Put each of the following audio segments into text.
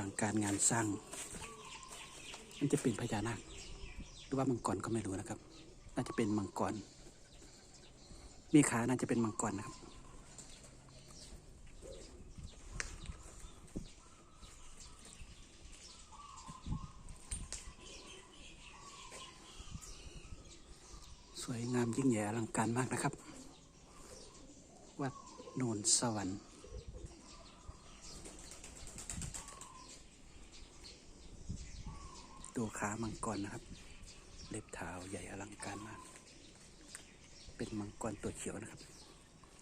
ลังการงานสร้าง มันจะเป็นพญานาค หรือว่ามังกรก็ไม่รู้นะครับ น่าจะเป็นมังกร มีขาน่าจะเป็นมังกรนะครับ สวยงามยิ่งใหญ่อลังการมากนะครับ วัดโนนสวรรค์ ดูขามังกรนะครับ เล็บเท้าใหญ่อลังการมาก เป็นมังกรตัวเขียวนะครับ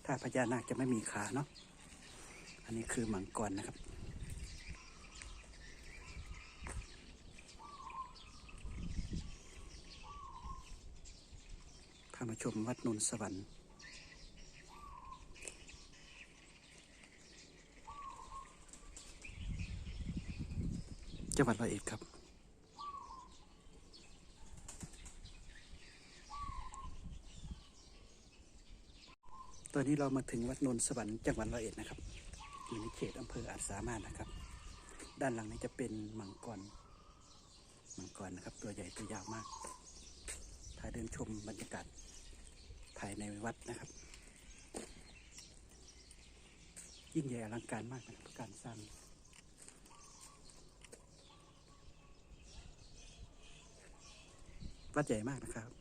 ถ้าพญานาคจะไม่มีขาเนาะ อันนี้คือมังกรนะครับพามาชมวัดนนสวรรค์จังหวัดร้อยเอ็ดครับ ตอนนี้เรามาถึงวัดนนสวรรค์จังหวัดร้อยเอ็ดนะครับอยู่ในเขตอำเภออาจสามารถนะครับ ด้านหลังนี้จะเป็นมังกรมังกรนะครับ ตัวใหญ่ตัวยาวมากถ่ายเดินชมบรรยากาศภายในวัดนะครับ ยิ่งใหญ่อลังการมากนะครับการสร้างวัดใหญ่มากนะครับ